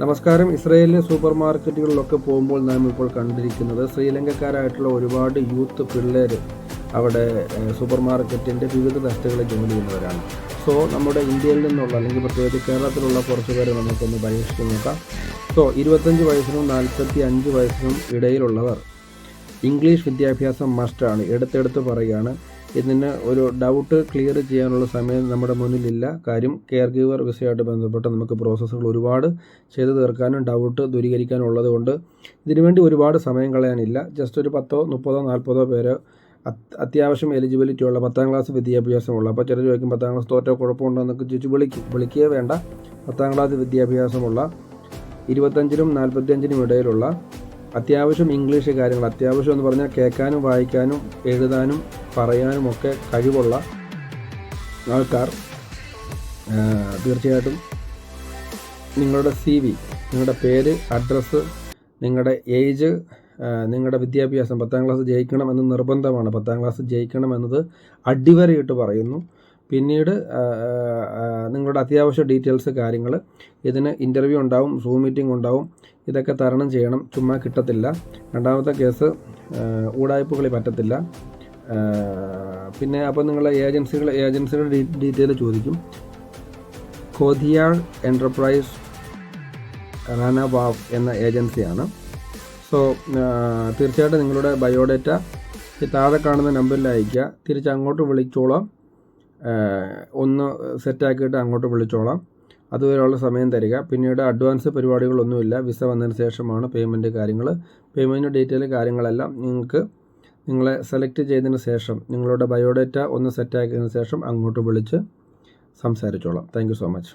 നമസ്കാരം. ഇസ്രയേലിലെ സൂപ്പർ മാർക്കറ്റുകളിലൊക്കെ പോകുമ്പോൾ നാം ഇപ്പോൾ കണ്ടിരിക്കുന്നത് ശ്രീലങ്കക്കാരായിട്ടുള്ള ഒരുപാട് യൂത്ത് പിള്ളേർ അവിടെ സൂപ്പർ മാർക്കറ്റിന്റെ വിവിധ തസ്റ്റുകളിൽ ജോലി ചെയ്യുന്നവരാണ്. സോ നമ്മുടെ ഇന്ത്യയിൽ നിന്നുള്ള അല്ലെങ്കിൽ പ്രത്യേകിച്ച് കേരളത്തിലുള്ള കുറച്ച് പേരെ നമുക്കൊന്ന് പരീക്ഷിച്ച് നോക്കാം. സോ ഇരുപത്തഞ്ച് വയസ്സിനും നാൽപ്പത്തി അഞ്ച് വയസ്സിനും ഇടയിലുള്ളവർ ഇംഗ്ലീഷ് വിദ്യാഭ്യാസം മസ്റ്റാണ്. എടുത്തെടുത്ത് പറയുകയാണ്. ഇതിന് ഒരു ഡൗട്ട് ക്ലിയർ ചെയ്യാനുള്ള സമയം നമ്മുടെ മുന്നിലില്ല. കാര്യം കെയർ ഗീവർ വിസയായിട്ട് ബന്ധപ്പെട്ട് നമുക്ക് പ്രോസസ്സുകൾ ഒരുപാട് ചെയ്തു തീർക്കാനും ഡൗട്ട് ദൂരീകരിക്കാനും ഉള്ളത് കൊണ്ട് ഇതിനുവേണ്ടി ഒരുപാട് സമയം കളയാനില്ല. ജസ്റ്റ് ഒരു പത്തോ മുപ്പതോ നാൽപ്പതോ പേര് അത്- അത്യാവശ്യം എലിജിബിലിറ്റി ഉള്ള പത്താം ക്ലാസ് വിദ്യാഭ്യാസമുള്ള അപ്പോൾ ചിലർ ചോദിക്കും പത്താം ക്ലാസ് തോറ്റോ കുഴപ്പമുണ്ടോ എന്നൊക്കെ ചോദിച്ച് വിളിക്കും. വിളിക്കുകയേ വേണ്ട. പത്താം ക്ലാസ് വിദ്യാഭ്യാസമുള്ള ഇരുപത്തഞ്ചിനും നാൽപ്പത്തിയഞ്ചിനും ഇടയിലുള്ള അത്യാവശ്യം ഇംഗ്ലീഷ് കാര്യങ്ങൾ. അത്യാവശ്യം എന്ന് പറഞ്ഞാൽ കേൾക്കാനും വായിക്കാനും എഴുതാനും പറയാനും ഒക്കെ കഴിവുള്ള ആൾക്കാർ. തീർച്ചയായിട്ടും നിങ്ങളുടെ സി വി നിങ്ങളുടെ പേര് അഡ്രസ്സ് നിങ്ങളുടെ ഏജ് നിങ്ങളുടെ വിദ്യാഭ്യാസം പത്താം ക്ലാസ് ജയിക്കണം എന്ന് നിർബന്ധമാണ്. പത്താം ക്ലാസ് ജയിക്കണം എന്നത് അടിവരയിട്ട് പറയുന്നു. പിന്നീട് നിങ്ങളുടെ അത്യാവശ്യ ഡീറ്റെയിൽസ് കാര്യങ്ങൾ ഇതിന് ഇന്റർവ്യൂ ഉണ്ടാവും സൂം മീറ്റിംഗ് ഉണ്ടാവും ഇതൊക്കെ തരണം ചെയ്യണം. ചുമ്മാ കിട്ടത്തില്ല. രണ്ടാമത്തെ കേസ് ഊടായ്പകളി പറ്റത്തില്ല. പിന്നെ അപ്പോൾ നിങ്ങളെ ഏജൻസികൾ ഏജൻസികളുടെ ഡീറ്റെയിൽ ചോദിക്കും. കോതിയാൾ എന്റർപ്രൈസ് റാനവാവ് എന്ന ഏജൻസിയാണ്. സോ തീർച്ചയായിട്ടും നിങ്ങളുടെ ബയോഡേറ്റ ഈ താഴെ കാണുന്ന നമ്പറിൽ അയയ്ക്കുക. തിരിച്ച് അങ്ങോട്ട് വിളിച്ചോളാം. ഒന്ന് സെറ്റാക്കിയിട്ട് അങ്ങോട്ട് വിളിച്ചോളാം. അതുവരെയുള്ള സമയം തരിക. പിന്നീട് അഡ്വാൻസ് പരിപാടികളൊന്നുമില്ല. വിസ വന്നതിന് ശേഷമാണ് പേയ്മെന്റ് കാര്യങ്ങൾ പേയ്മെന്റ് ഡീറ്റെയിൽ കാര്യങ്ങളെല്ലാം നിങ്ങൾക്ക് നിങ്ങളെ സെലക്ട് ചെയ്തതിന് ശേഷം നിങ്ങളുടെ ബയോഡേറ്റ ഒന്ന് സെറ്റാക്കിയതിന് ശേഷം അങ്ങോട്ട് വിളിച്ച് സംസാരിച്ചോളാം. Thank so much.